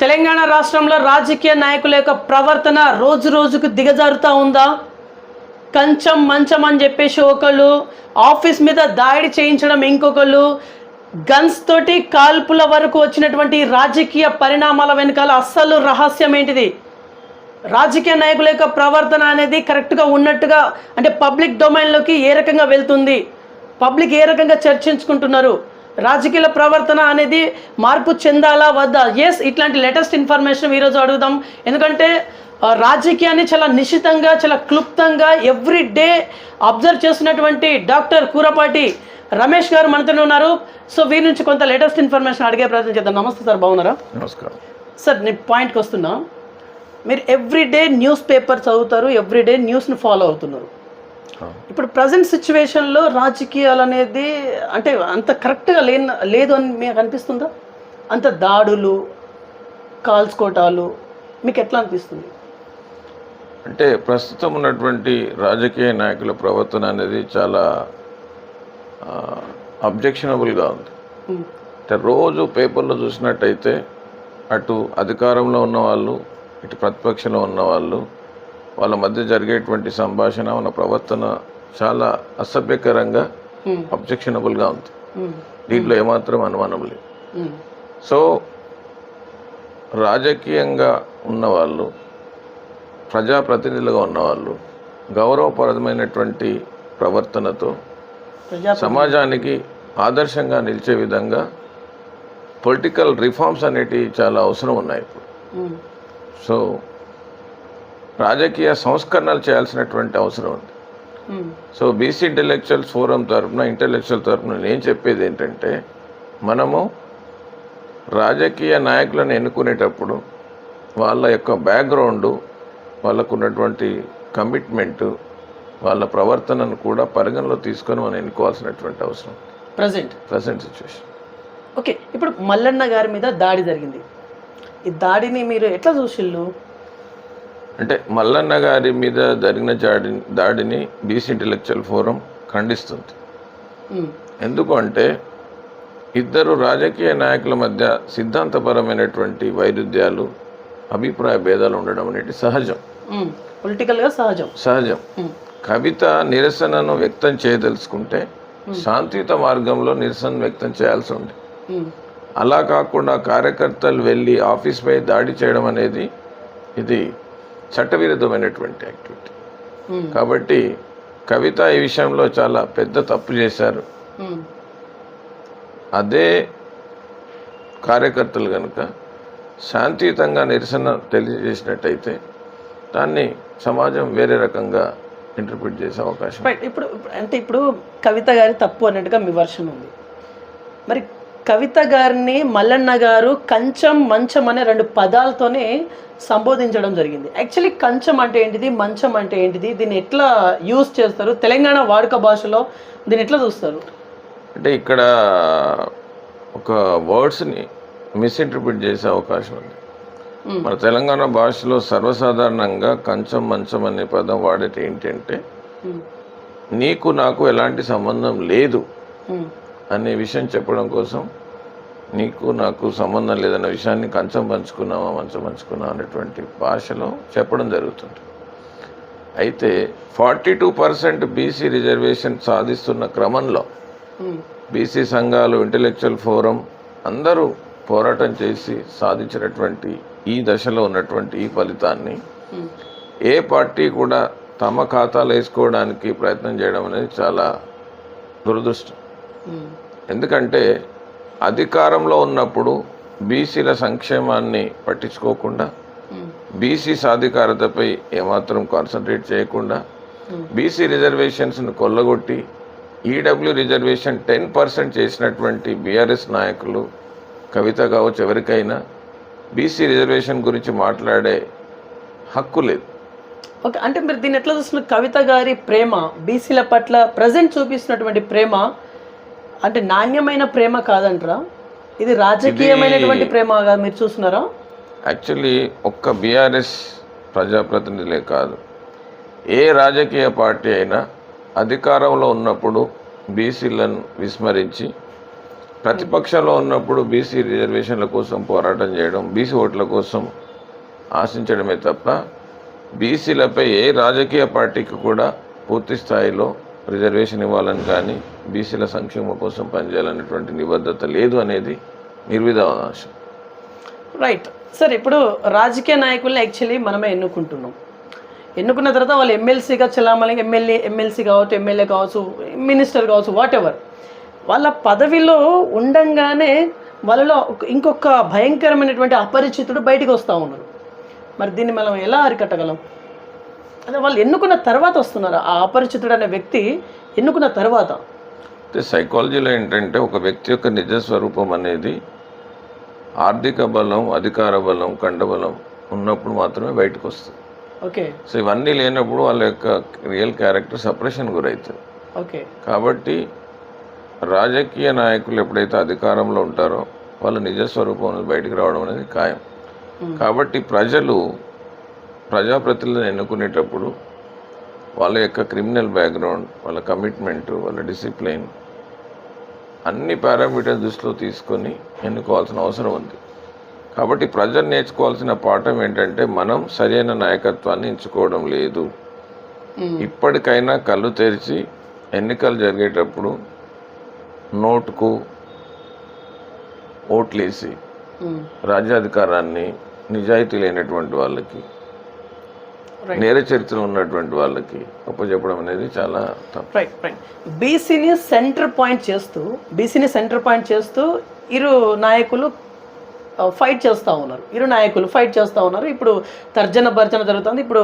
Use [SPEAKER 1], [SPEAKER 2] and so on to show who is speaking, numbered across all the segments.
[SPEAKER 1] తెలంగాణ రాష్ట్రంలో రాజకీయ నాయకుల యొక్క ప్రవర్తన రోజు రోజుకు దిగజారుతూ ఉందా? కంచం మంచం అని చెప్పేసి ఒకళ్ళు ఆఫీస్ మీద దాడి చేయించడం ఇంకొకళ్ళు గన్స్ తోటి కాల్పుల వరకు వచ్చినటువంటి రాజకీయ పరిణామాల వెనకాల అస్సలు రహస్యం ఏంటిది? రాజకీయ నాయకుల యొక్క ప్రవర్తన అనేది కరెక్ట్గా ఉన్నట్టుగా అంటే పబ్లిక్ డొమైన్లోకి ఏ రకంగా వెళ్తుంది? పబ్లిక్ ఏ రకంగా చర్చించుకుంటున్నారు? రాజకీయ ప్రవర్తన అనేది మార్పు చెందాలా వద్దా? ఎస్ ఇట్లాంటి లేటెస్ట్ ఇన్ఫర్మేషన్ ఈరోజు అడుగుదాం. ఎందుకంటే రాజకీయాన్ని చాలా నిశ్చితంగా చాలా క్లుప్తంగా ఎవ్రీ డే అబ్జర్వ్ చేస్తున్నటువంటి డాక్టర్ కూరపాటి రమేష్ గారు మనతోనే ఉన్నారు. సో వీరి నుంచి కొంత లేటెస్ట్ ఇన్ఫర్మేషన్ అడిగే ప్రయత్నం చేద్దాం. నమస్తే సార్ బాగున్నారా?
[SPEAKER 2] నమస్కారం.
[SPEAKER 1] సార్ నేను పాయింట్కి వస్తున్నా. మీరు ఎవ్రీడే న్యూస్ పేపర్ చదువుతారు ఎవ్రీడే న్యూస్ని ఫాలో అవుతున్నారు. ఇప్పుడు ప్రజెంట్ సిచ్యువేషన్లో రాజకీయాలు అనేది అంటే అంత కరెక్ట్గా లే లేదు అని మీకు అనిపిస్తుందా? అంత దాడులు కాల్చుకోవటాలు మీకు ఎట్లా అనిపిస్తుంది?
[SPEAKER 2] అంటే ప్రస్తుతం ఉన్నటువంటి రాజకీయ నాయకుల ప్రవర్తన అనేది చాలా అబ్జెక్షనబుల్గా ఉంది. అంటే రోజు పేపర్లో చూసినట్టయితే అటు అధికారంలో ఉన్న వాళ్ళు ఇటు ప్రతిపక్షంలో ఉన్న వాళ్ళు వాళ్ళ మధ్య జరిగేటువంటి సంభాషణ మన ప్రవర్తన చాలా అసభ్యకరంగా అబ్జెక్షనబుల్గా ఉంది.
[SPEAKER 1] ఉమ్,
[SPEAKER 2] దీంట్లో ఏమాత్రం అనుమానం లేదు. సో రాజకీయంగా ఉన్నవాళ్ళు ప్రజాప్రతినిధులుగా ఉన్నవాళ్ళు గౌరవపరమైనటువంటి ప్రవర్తనతో సమాజానికి ఆదర్శంగా నిలిచే విధంగా పొలిటికల్ రిఫార్మ్స్ అనేటివి చాలా అవసరం ఉన్నాయి ఇప్పుడు. సో రాజకీయ సంస్కరణలు చేయాల్సినటువంటి అవసరం ఉంది. సో బీసీ ఇంటెలెక్చువల్స్ ఫోరం తరఫున ఇంటెలెక్చువల్ తరఫున నేను చెప్పేది ఏంటంటే మనము రాజకీయ నాయకులను ఎన్నుకునేటప్పుడు వాళ్ళ యొక్క బ్యాక్గ్రౌండు వాళ్ళకు ఉన్నటువంటి కమిట్మెంటు వాళ్ళ ప్రవర్తనను కూడా పరిగణలో తీసుకొని మనం ఎన్నుకోవాల్సినటువంటి అవసరం
[SPEAKER 1] ప్రజెంట్.
[SPEAKER 2] Present situation.
[SPEAKER 1] ఓకే ఇప్పుడు మల్లన్న గారి మీద దాడి జరిగింది. ఈ దాడిని మీరు ఎట్లా చూసిళ్ళు?
[SPEAKER 2] అంటే మల్లన్న గారి మీద జరిగిన దాడి దాడిని బీసీ ఇంటెలెక్చువల్ ఫోరం ఖండిస్తుంది.
[SPEAKER 1] ఉమ్,
[SPEAKER 2] ఎందుకు అంటే ఇద్దరు రాజకీయ నాయకుల మధ్య సిద్ధాంతపరమైనటువంటి వైరుధ్యాలు అభిప్రాయ భేదాలు ఉండడం అనేది సహజం.
[SPEAKER 1] పొలిటికల్గా సహజం.
[SPEAKER 2] సహజం. కవిత నిరసనను వ్యక్తం చేయదలుచుకుంటే శాంతియుత మార్గంలో నిరసన వ్యక్తం చేయాల్సి ఉంది. అలా కాకుండా కార్యకర్తలు వెళ్ళి ఆఫీస్పై దాడి చేయడం అనేది ఇది చట్టవిరుద్ధమైనటువంటి యాక్టివిటీ.
[SPEAKER 1] ఉమ్,
[SPEAKER 2] కాబట్టి కవిత ఈ విషయంలో చాలా పెద్ద తప్పు చేశారు.
[SPEAKER 1] ఉమ్,
[SPEAKER 2] అదే కార్యకర్తలు కనుక శాంతియుతంగా నిరసన తెలియజేసినట్టయితే దాన్ని సమాజం వేరే రకంగా ఇంటర్ప్రిట్ చేసే అవకాశం
[SPEAKER 1] ఇప్పుడు అంటే ఇప్పుడు కవిత గారి తప్పు అన్నట్టుగా మీ వర్షన్ ఉంది. మరి కవిత గారిని మల్లన్న గారు కంచం మంచం అనే రెండు పదాలతోనే సంబోధించడం జరిగింది. యాక్చువల్లీ కంచం అంటే ఏంటిది? మంచం అంటే ఏంటిది? దీన్ని ఎట్లా యూజ్ చేస్తారు? తెలంగాణ వాడుక భాషలో దీన్ని ఎట్లా చూస్తారు?
[SPEAKER 2] అంటే ఇక్కడ ఒక వర్డ్స్ని మిస్ఇంటర్ప్రిట్ చేసే అవకాశం ఉంది. మన తెలంగాణ భాషలో సర్వసాధారణంగా కంచం మంచం అనే పదం వాడేది ఏంటంటే నీకు నాకు ఎలాంటి సంబంధం లేదు. అనే విషయం చెప్పడం కోసం నీకు నాకు సంబంధం లేదన్న విషయాన్ని కంచం పంచుకున్నావా మంచం పంచుకున్నావా అనేటువంటి భాషలో చెప్పడం జరుగుతుంది. అయితే forty two percent BC reservation సాధిస్తున్న క్రమంలో బీసీ సంఘాలు ఇంటలెక్చువల్ ఫోరం అందరూ పోరాటం చేసి సాధించినటువంటి ఈ దశలో ఉన్నటువంటి ఈ ఫలితాన్ని ఏ పార్టీ కూడా తమ ఖాతాలు వేసుకోవడానికి ప్రయత్నం చేయడం అనేది చాలా దురదృష్టం. ఎందుకంటే అధికారంలో ఉన్నప్పుడు బీసీల సంక్షేమాన్ని పట్టించుకోకుండా బీసీ సాధికారతపై ఏమాత్రం కాన్సన్ట్రేట్ చేయకుండా బీసీ రిజర్వేషన్స్ను కొల్లగొట్టి ఈడబ్ల్యూ రిజర్వేషన్ టెన్ పర్సెంట్ చేసినటువంటి బీఆర్ఎస్ నాయకులు కవిత కావచ్చు ఎవరికైనా బీసీ రిజర్వేషన్ గురించి మాట్లాడే హక్కు లేదు.
[SPEAKER 1] ఓకే అంటే మీరు దీన్ని ఎట్లా చూస్తున్న కవిత గారి ప్రేమ బీసీల పట్ల ప్రజెంట్ చూపిస్తున్నటువంటి ప్రేమ అంటే నాణ్యమైన ప్రేమ కాదంటారా? ఇది రాజకీయమైనటువంటి ప్రేమగా మీరు చూస్తున్నారా?
[SPEAKER 2] యాక్చువల్లీ ఒక్క బీఆర్ఎస్ ప్రజాప్రతినిధులే కాదు. ఏ రాజకీయ పార్టీ అయినా అధికారంలో ఉన్నప్పుడు బీసీలను విస్మరించి ప్రతిపక్షంలో ఉన్నప్పుడు బీసీ రిజర్వేషన్ల కోసం పోరాటం చేయడం బీసీ ఓట్ల కోసం ఆశించడమే తప్ప బీసీలపై ఏ రాజకీయ పార్టీకి కూడా పూర్తి స్థాయిలో రిజర్వేషన్ ఇవ్వాలని కానీ బీసీల సంక్షేమం కోసం పనిచేయాలనేటువంటి నిబద్ధత లేదు అనేది నిర్విధావకాశం
[SPEAKER 1] రైట్ సార్ ఇప్పుడు రాజకీయ నాయకుల్ని యాక్చువల్లీ మనమే ఎన్నుకుంటున్నాం. ఎన్నుకున్న తర్వాత వాళ్ళు ఎమ్మెల్సీగా చలామణి ఎమ్మెల్యే ఎమ్మెల్సీ కావచ్చు ఎమ్మెల్యే కావచ్చు మినిస్టర్ కావచ్చు వాట్ ఎవర్ వాళ్ళ పదవిలో ఉండంగానే వాళ్ళలో ఇంకొక భయంకరమైనటువంటి అపరిచితుడు బయటికి వస్తూ ఉన్నారు మరి దీన్ని మనం ఎలా అరికట్టగలం? అదే వాళ్ళు ఎన్నుకున్న తర్వాత వస్తున్నారు. ఆ అపరిచితుడు అనే వ్యక్తి ఎన్నుకున్న తర్వాత.
[SPEAKER 2] అయితే సైకాలజీలో ఏంటంటే ఒక వ్యక్తి యొక్క నిజ స్వరూపం అనేది ఆర్థిక బలం అధికార బలం కండబలం ఉన్నప్పుడు మాత్రమే బయటకు వస్తుంది.
[SPEAKER 1] ఓకే.
[SPEAKER 2] సో ఇవన్నీ లేనప్పుడు వాళ్ళ యొక్క రియల్ క్యారెక్టర్ సపరేషన్ గురవుతుంది.
[SPEAKER 1] ఓకే.
[SPEAKER 2] కాబట్టి రాజకీయ నాయకులు ఎప్పుడైతే అధికారంలో ఉంటారో వాళ్ళ నిజ స్వరూపం అనేది బయటికి రావడం అనేది ఖాయం. కాబట్టి ప్రజలు ప్రజాప్రతినిధులను ఎన్నుకునేటప్పుడు వాళ్ళ యొక్క క్రిమినల్ బ్యాక్గ్రౌండ్ వాళ్ళ కమిట్మెంట్ వాళ్ళ డిసిప్లిన్ అన్ని పారామీటర్స్ దృష్టిలో తీసుకొని ఎన్నుకోవాల్సిన అవసరం ఉంది కాబట్టి ప్రజలు నేర్చుకోవాల్సిన పాఠం ఏంటంటే మనం సరైన నాయకత్వాన్ని ఎంచుకోవడం లేదు. ఇప్పటికైనా కళ్ళు తెరిచి ఎన్నికలు జరిగేటప్పుడు నోటుకు ఓట్లేసి. రాజ్యాధికారాన్ని నిజాయితీ లేనటువంటి వాళ్ళకి. నేర చరిత్ర ఉన్నటువంటి వాళ్ళకి అప్పచెప్పడం అనేది చాలా తప్పు.
[SPEAKER 1] రైట్ రైట్ బీసీని సెంటర్ పాయింట్ చేస్తూ బీసీని సెంటర్ పాయింట్ చేస్తూ ఇరు నాయకులు ఫైట్ చేస్తూ ఉన్నారు. ఇరు నాయకులు ఫైట్ చేస్తూ ఉన్నారు. ఇప్పుడు తర్జన భర్జన జరుగుతుంది. ఇప్పుడు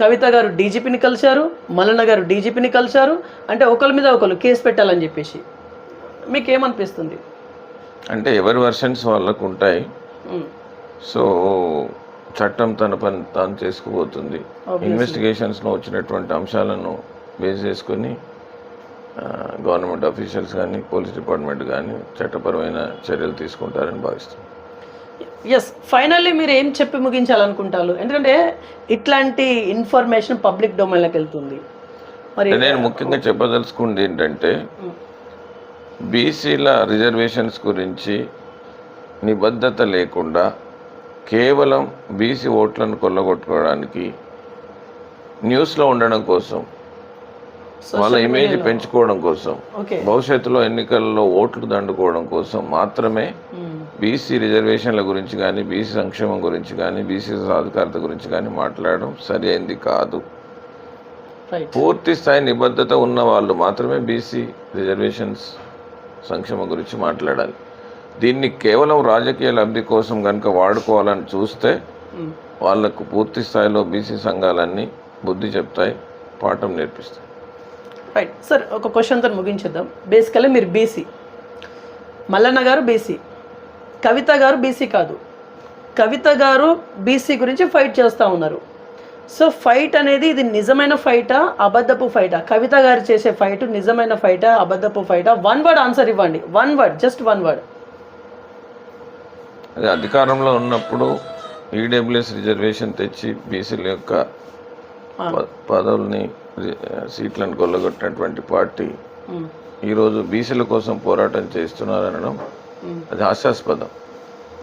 [SPEAKER 1] కవిత గారు డీజీపీని కలిశారు మల్లన్న గారు డీజీపీని కలిశారు. అంటే ఒకరి మీద ఒకరు కేసు పెట్టాలని చెప్పేసి. మీకు ఏమనిపిస్తుంది
[SPEAKER 2] అంటే ఎవరి వర్షన్స్ వాళ్ళకు ఉంటాయి. సో చట్టం తన పని తాను చేసుకుపోతుంది. ఇన్వెస్టిగేషన్స్లో వచ్చినటువంటి అంశాలను బేస్ చేసుకొని గవర్నమెంట్ ఆఫీషియల్స్ కానీ పోలీస్ డిపార్ట్మెంట్ కానీ చట్టపరమైన చర్యలు తీసుకుంటారని భావిస్తున్నాను
[SPEAKER 1] ఎస్ ఫైనల్లీ మీరు ఏం చెప్పి ముగించాలనుకుంటారు? ఎందుకంటే ఇట్లాంటి ఇన్ఫర్మేషన్ పబ్లిక్ డొమైన్లోకి వెళ్తుంది. మరి
[SPEAKER 2] నేను ముఖ్యంగా చెప్పదలుచుకుంది ఏంటంటే బీసీల రిజర్వేషన్స్ గురించి నిబద్ధత లేకుండా కేవలం బీసీ ఓట్లను కొల్లగొట్టుకోవడానికి న్యూస్లో ఉండడం కోసం వాళ్ళ ఇమేజ్ పెంచుకోవడం కోసం భవిష్యత్తులో ఎన్నికల్లో ఓట్లు దండుకోవడం కోసం మాత్రమే బీసీ రిజర్వేషన్ల గురించి కానీ బీసీ సంక్షేమం గురించి కానీ బీసీ సాధికారత గురించి కానీ మాట్లాడడం సరి అయింది కాదు పూర్తి స్థాయి నిబద్ధత ఉన్న వాళ్ళు మాత్రమే బీసీ రిజర్వేషన్స్ సంక్షేమం గురించి మాట్లాడాలి. దీన్ని కేవలం రాజకీయ లబ్ధి కోసం కనుక వాడుకోవాలని చూస్తే వాళ్ళకు పూర్తి స్థాయిలో బీసీ సంఘాలన్నీ బుద్ధి చెప్తాయి పాఠం నేర్పిస్తాయి.
[SPEAKER 1] రైట్ సార్ ఒక క్వశ్చన్తో ముగించేద్దాం. బేసికల్లీ మీరు బీసీ. మల్లన్న గారు బీసీ. కవిత గారు బీసీ కాదు. కవిత గారు బీసీ గురించి ఫైట్ చేస్తూ ఉన్నారు. సో ఫైట్ అనేది ఇది నిజమైన ఫైటా అబద్ధపు ఫైటా కవిత గారు చేసే ఫైట్ నిజమైన ఫైటా అబద్ధపు ఫైటా వన్ వర్డ్ ఆన్సర్ ఇవ్వండి. One word just one word
[SPEAKER 2] అది అధికారంలో ఉన్నప్పుడు ఈడబ్ల్యూఎస్ రిజర్వేషన్ తెచ్చి బీసీల యొక్క పదవుల్ని సీట్లను కొల్లగొట్టినటువంటి పార్టీ ఈరోజు బీసీల కోసం పోరాటం చేస్తున్నారనడం అది హాస్యాస్పదం.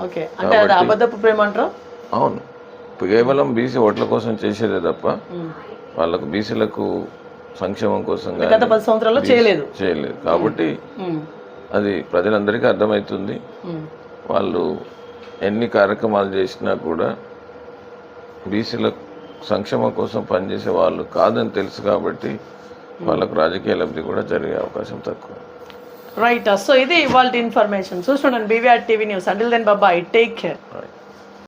[SPEAKER 1] ఓకే. అంటే అది అబద్ధపు ప్రేమ అంటారా?
[SPEAKER 2] అవును. కేవలం బీసీ ఓట్ల కోసం చేసేదే తప్ప వాళ్ళకు బీసీలకు సంక్షేమం కోసం
[SPEAKER 1] గత
[SPEAKER 2] కానీ
[SPEAKER 1] పది సంవత్సరాల్లో చేయలేదు.
[SPEAKER 2] చేయలేదు. కాబట్టి. అది ప్రజలందరికీ అర్థమవుతుంది. వాళ్ళు ఎన్ని కార్యక్రమాలు చేసినా కూడా బీసీల సంక్షేమం కోసం పనిచేసే వాళ్ళు కాదని తెలుసు కాబట్టి వాళ్ళకు రాజకీయ లబ్ధి కూడా జరిగే అవకాశం తక్కువ.
[SPEAKER 1] రైట్ సో ఇది ఇవాళ information చూస్తుండండి BVR TV news until then Baba I take care